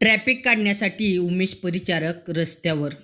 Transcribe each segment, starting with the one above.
Traffic काढण्यासाठी उमेश परिचारक रस्त्यावर.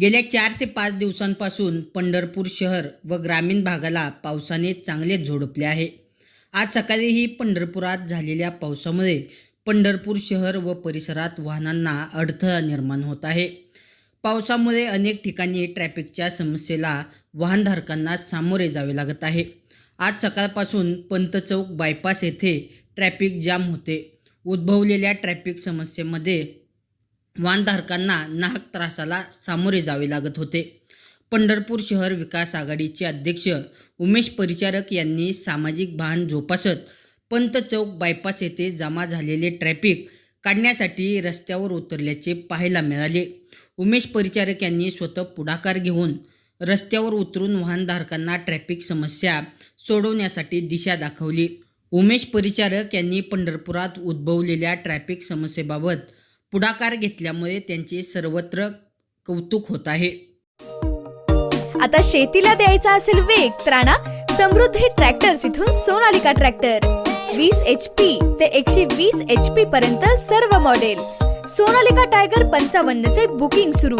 गेल्या चार ते पाच दिवसांपासून पंढरपूर शहर व ग्रामीण भागाला पावसाने चांगलेच झोडपले आहे. आज सकाळीही पंढरपुरात झालेल्या पावसामुळे पंढरपूर शहर व परिसरात वाहनांना अडथळा निर्माण होत आहे. पावसामुळे अनेक ठिकाणी ट्रॅफिकच्या समस्येला वाहनधारकांना सामोरे जावे लागत आहे. आज सकाळपासून पंतचौक बायपास येथे ट्रॅफिक जाम होते. उद्भवलेल्या ट्रॅफिक समस्येमध्ये वाहनधारकांना नाहक त्रासाला सामोरे जावे लागत होते. पंढरपूर शहर विकास आघाडीचे अध्यक्ष उमेश परिचारक यांनी सामाजिक भान जोपासत पंत चौक बायपास येथे जमा झालेले ट्रॅफिक काढण्यासाठी रस्त्यावर उतरल्याचे पाहायला मिळाले. उमेश परिचारक यांनी स्वतः पुढाकार घेऊन रस्त्यावर उतरून वाहनधारकांना ट्रॅफिक समस्या सोडवण्यासाठी दिशा दाखवली. उमेश परिचारक यांनी पंढरपुरात उद्भवलेल्या ट्रॅफिक समस्येबाबत पुढाकार घेतल्यामुळे त्यांचे सर्वत्र कौतुक होत आहे. आता शेतीला द्यायचा असेल वेग त्राणा समृद्धी ट्रॅक्टर इथून सोनालिका ट्रॅक्टर वीस एच पी ते एकशे वीस एच पी पर्यंत सर्व मॉडेल सोनालिका टायगर पंचावन्न चे बुकिंग सुरू.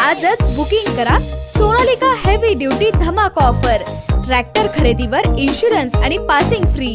आजच बुकिंग करा सोनालिका हेवी ड्युटी धमाका ऑफर ट्रॅक्टर खरेदीवर इन्शुरन्स आणि पासिंग फ्री